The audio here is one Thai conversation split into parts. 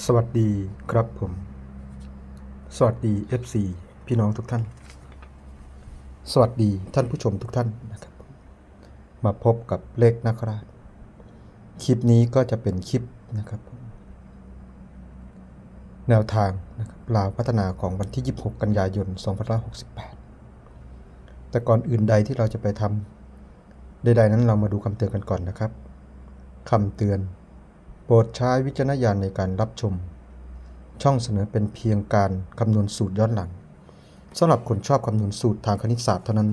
สวัสดีครับผม สวัสดี FC พี่น้องทุกท่าน สวัสดีท่านผู้ชมทุกท่านนะครับ มาพบกับเลขนักราช คลิปนี้ก็จะเป็นคลิปนะครับ แนวทางนะครับลาวพัฒนาของวันที่ 26 กันยายน 2568 แต่ก่อนอื่นใดที่เราจะไปทำใดๆนั้นเรามาดูคำเตือนกันก่อนนะครับคำเตือน โปรดใช้วิจารณญาณในการรับชม ช่องเสนอเป็นเพียงการคำนวณสูตรย้อนหลังสำหรับคนชอบคำนวณสูตรทางคณิตศาสตร์เท่านั้น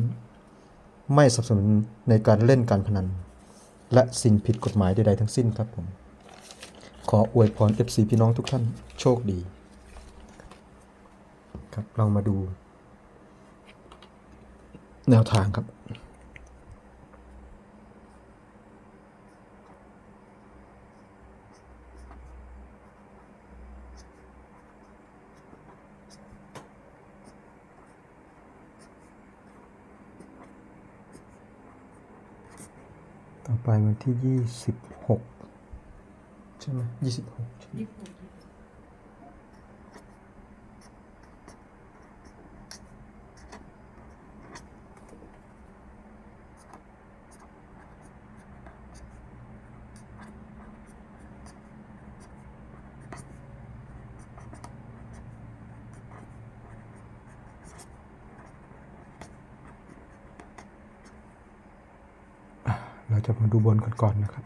ไม่สนับสนุนในการเล่นการพนัน และสิ่งผิดกฎหมายใดๆทั้งสิ้นครับผม ขออวยพร FC พี่น้องทุกท่านโชคดี ครับเรามาดู แนวทางครับ ต่อไปวันที่ยี่สิบหกใช่ไหมยี่สิบหกยี่สิบหก เราจะมาดูบนกันก่อนนะครับ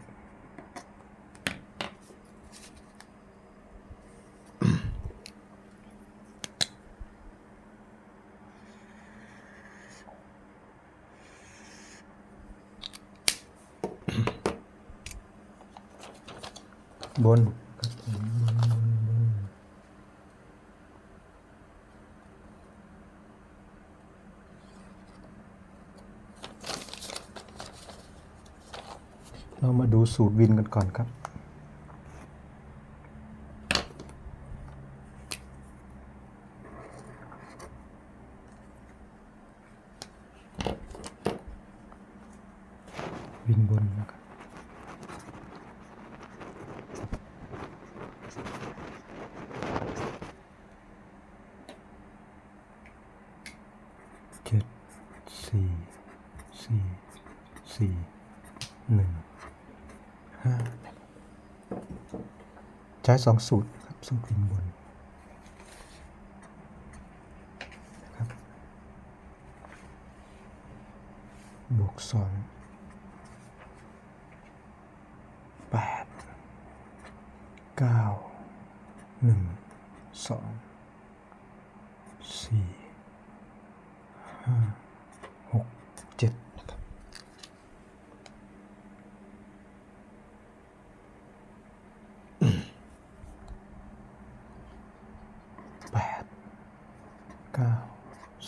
บนครับผมบนบนบนเรามา ดูสูตรวินกันก่อนครับ วินบนนะครับ เจ็ดสี่สี่สี่หนึ่งห้า ใช้สองสูตรครับสูตรวินบนนะครับบวกสองแปดเก้าหนึ่งสองสี่ ห้าหกเจ็ดนะครับแปด เก้า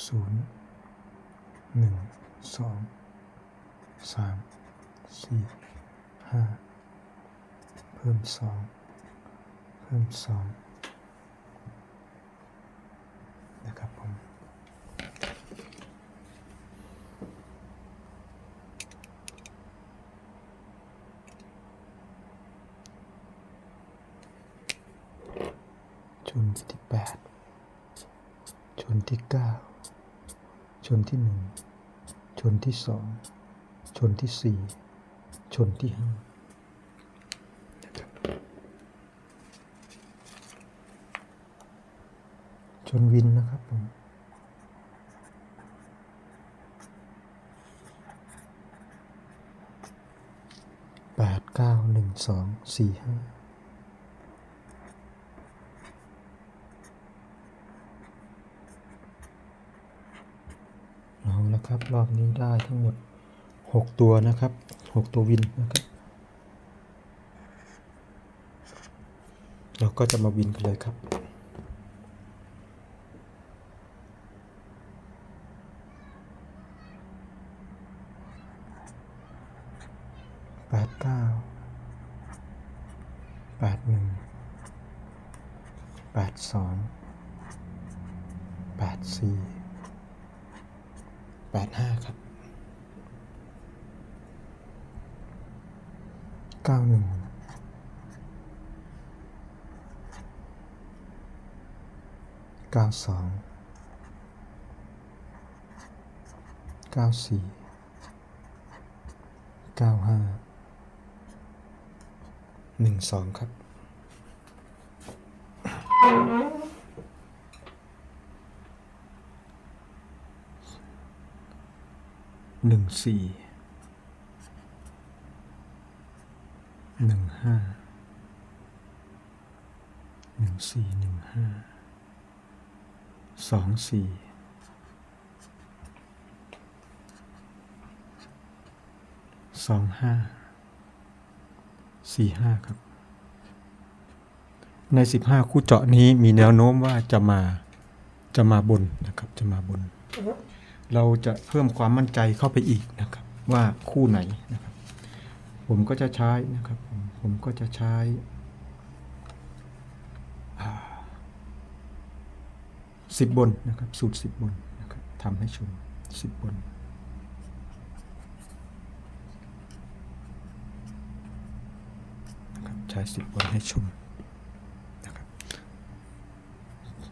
ศูนย์หนึ่งสองสามสี่ห้าเพิ่มสองเพิ่มสองนะครับผม ชนที่แปด ชนที่เก้าชนที่หนึ่งชนที่สองชนที่สี่ชนที่ห้านะครับชนวินนะครับผมแปดเก้าหนึ่งสองสี่ห้า เอาละครับ รอบนี้ได้ทั้งหมด 6 ตัวนะครับ 6 ตัววินนะครับ เราก็จะมาวินกันเลยครับแปดเก้าแปดหนึ่งแปดสองแปดสี่ แปดห้าครับเก้าหนึ่งเก้าสองเก้าสี่เก้าห้าหนึ่งสองครับ หนึ่งสี่หนึ่งห้าหนึ่งสี่หนึ่งห้าสองสี่สองห้าสี่ห้าครับ ในสิบห้าคู่เจาะนี้มีแนวโน้มว่าจะมาจะมาบนนะครับ จะมาบน เราจะเพิ่มความมั่นใจเข้าไปอีกนะครับ ว่าคู่ไหนนะครับ ผมก็จะใช้นะครับผมผมก็จะใช้สิบบนนะครับ สูตรสิบบนนะครับทำให้ชมสิบบนนะครับใช้สิบบนให้ชมนะครับ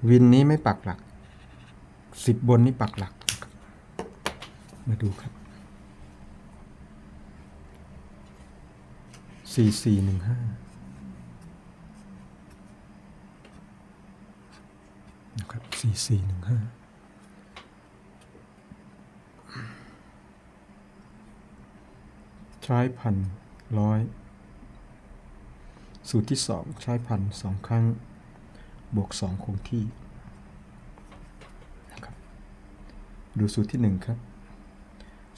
วินนี้ไม่ปักหลักสิบบนนี่ปักหลัก มาดูครับ สี่สี่หนึ่งห้านะครับสี่สี่หนึ่งห้าใช้พันร้อยสูตรที่สองใช้พันสองครั้ง บวกสองคงที่นะครับดูสูตรที่หนึ่งครับ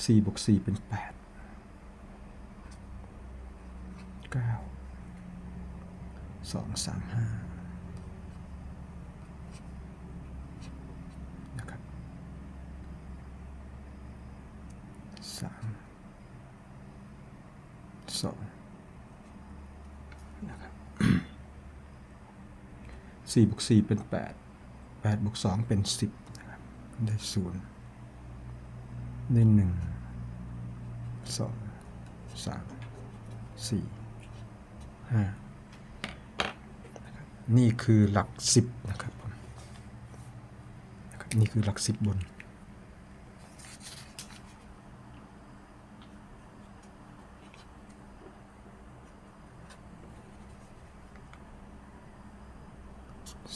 สี่บวกสี่เป็นแปดเก้าสองสามห้านะครับสามสองนะครับสี่บวกสี่เป็นแปดแปดบวกสองเป็นสิบนะครับได้ศูนย์ ได้หนึ่งสองสามสี่ห้านี่คือหลักสิบนะครับผมนะครับนี่คือหลักสิบบน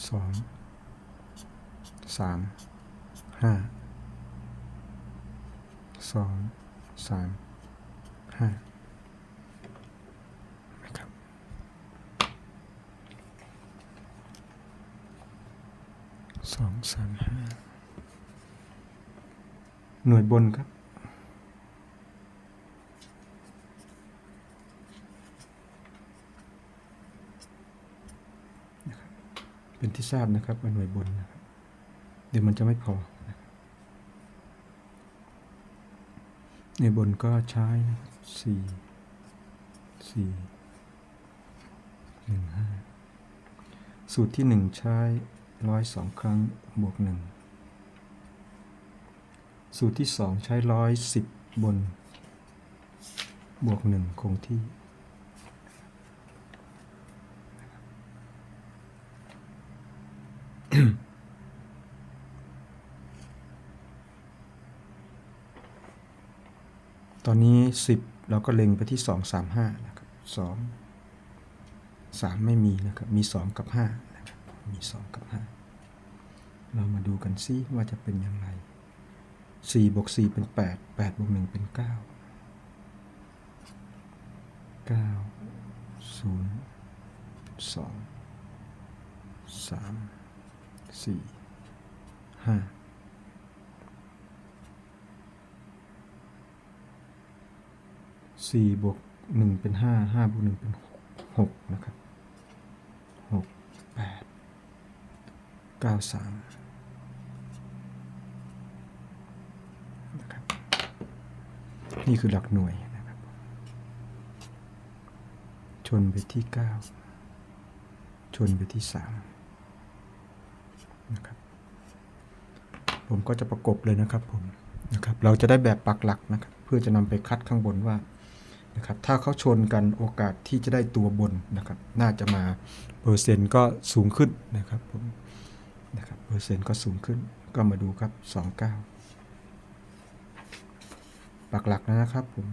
สองสามห้า สองสามห้านะครับสองสามห้าหน่วยบนครับเป็นที่ทราบนะครับว่าหน่วยบนนะครับเดี๋ยวมันจะไม่พอ ในบนก็ใช้สี่สี่หนึ่งห้าสูตรที่หนึ่งใช้ร้อยสองครั้งบวกหนึ่งสูตรที่สองใช้ร้อยสิบบน บวกหนึ่งคงที่ ตอนนี้ 10 เราก็เล็งไปที่ 2 3 5นะครับ2 3 ไม่มีนะครับ มี 2 กับ5นะครับมี 2 กับ 5 เรามาดูกันซิว่าจะเป็นอย่างไร4บวก4เป็น 8 8บวก1เป็น 9 9 0 2 3 4 5 สี่บวกหนึ่งเป็นห้าห้าบวกหนึ่งเป็นหกนะครับหกแปดเก้าสามนะครับนี่คือหลักหน่วยนะครับ ชนไปที่เก้าชนไปที่สามนะครับผมก็จะประกบเลยนะครับผมนะครับ เราจะได้แบบปักหลักนะครับ เพื่อจะนำไปคัดข้างบนว่า นะครับถ้าเขาชนกันโอกาสที่จะได้ตัวบนนะครับน่าจะมาเปอร์เซ็นต์ก็สูงขึ้นนะครับผมนะครับเปอร์เซ็นต์ก็สูงขึ้นก็มาดูครับ 29 ปักหลักแล้วนะครับผม 23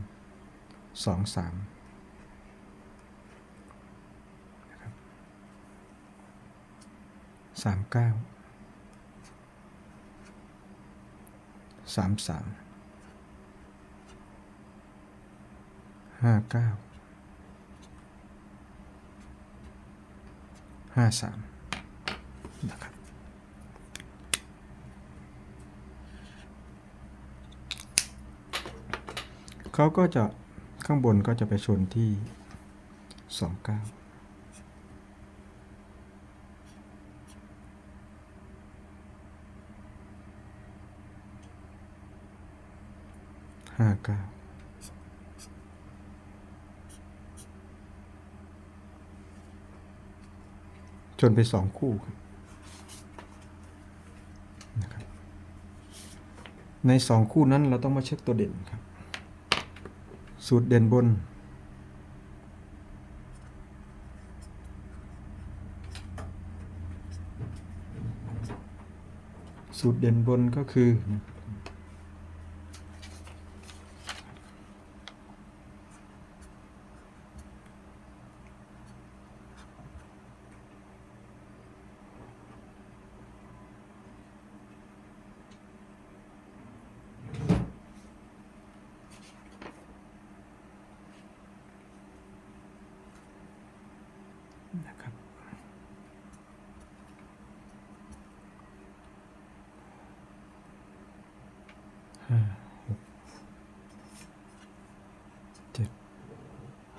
นะครับ39 33 59 53นะครับเขาก็จะข้างบนก็จะไปชนที่29ห้าเก้า ชนไปสองคู่ครับนะครับในสองคู่นั้นเราต้องมาเช็คตัวเด่นครับ สูตรเด่นบน สูตรเด่นบนก็คือนะครับ ห้าหกเจ็ด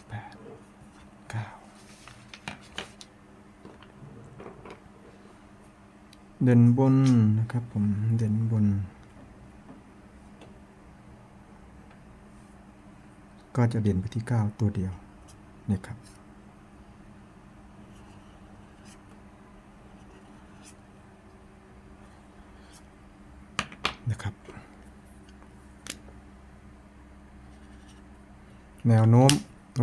แปดเก้า เด่นบนนะครับผมเด่นบน ก็จะเด่นไปที่ 9 ตัวเดียวนี่ครับนะครับ แนวโน้ม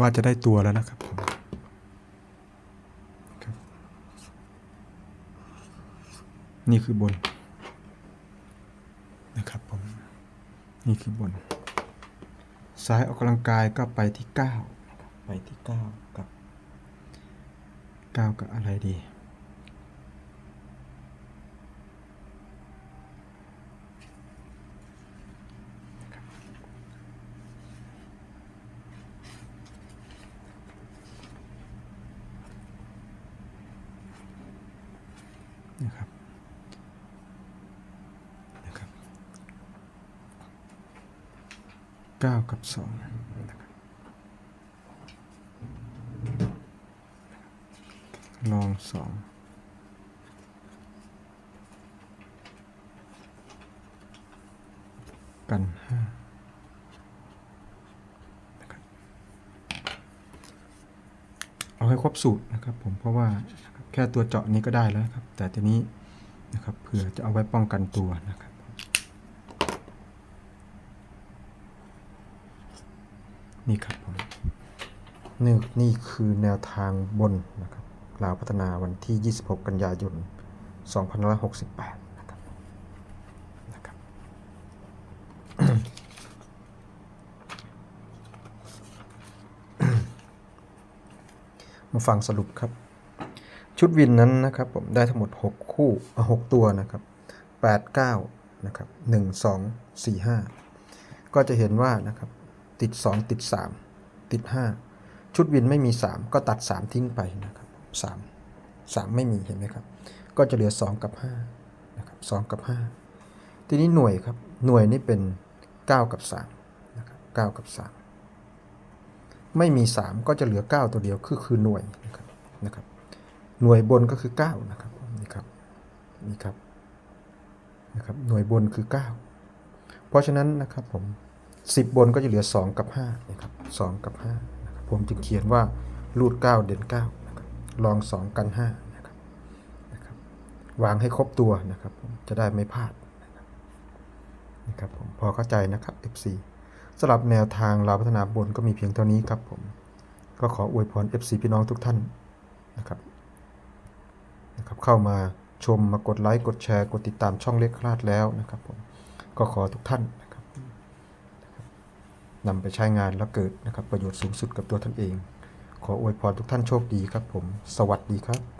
ว่าจะได้ตัวแล้วนะครับผมครับ นี่คือบนนะครับผม นี่คือบน ซ้ายออกกำลังกายก็ไปที่ 9 ไปที่ 9 กับ 9 กับอะไรดี นะครับนะครับเก้ากับสองลองสองกันห้าเอาให้ครบสูตรนะครับผมเพราะว่าแค่ตัวเจาะนี้ก็ได้แล้วครับ แต่ทีนี้นะครับเผื่อจะเอาไว้ป้องกันตัวนะครับ นี่ครับผมนี่นี่คือแนวทางบนนะครับลาวพัฒนาวันที่ 26 กันยายน2568นะครับนะครับ มาฟังสรุปครับ ชุดวินนั้นนะครับผมได้ทั้งหมด 6 คู่6ตัวนะครับ 8 9 นะครับ 1 2 4 5 ก็จะเห็นว่านะครับ ติด 2 ติด 3 ติด 5 ชุดวินไม่มี 3 ก็ตัด 3 ทิ้งไปนะครับ3 3 ไม่มีเห็นไหมครับ ก็จะเหลือ 2 กับ5นะครับ2กับ 5 ทีนี้หน่วยครับ หน่วยนี่เป็น 9 กับ3นะครับ9กับ 3 ไม่มี 3 ก็จะเหลือ 9 ตัวเดียวคือคือหน่วยนะครับนะครับ หน่วยบนก็คือ 9 นะครับนี่ครับนี่ครับนะครับหน่วยบนคือ 9 เพราะฉะนั้นนะครับผม 10 บนก็จะเหลือ 2 กับ5นะครับ2กับ5นะครับผมจึงเขียนว่ารูด9เด่น9นะครับลอง 2 กัน5นะครับนะครับวางให้ครบตัวนะครับจะได้ไม่พลาดนะครับผมพอเข้าใจนะครับ FC สำหรับแนวทางเราพัฒนาบนก็มีเพียงเท่านี้ครับผมก็ขออวยพร FC พี่น้องทุกท่านนะครับนะครับเข้ามาชมมากดไลค์กดแชร์กดติดตามช่องเล็กคลาดแล้วนะครับผมก็ขอทุกท่าน นำไปใช้งานแล้วเกิดนะครับประโยชน์สูงสุดกับตัวท่านเอง ขออวยพรทุกท่านโชคดีครับผม สวัสดีครับ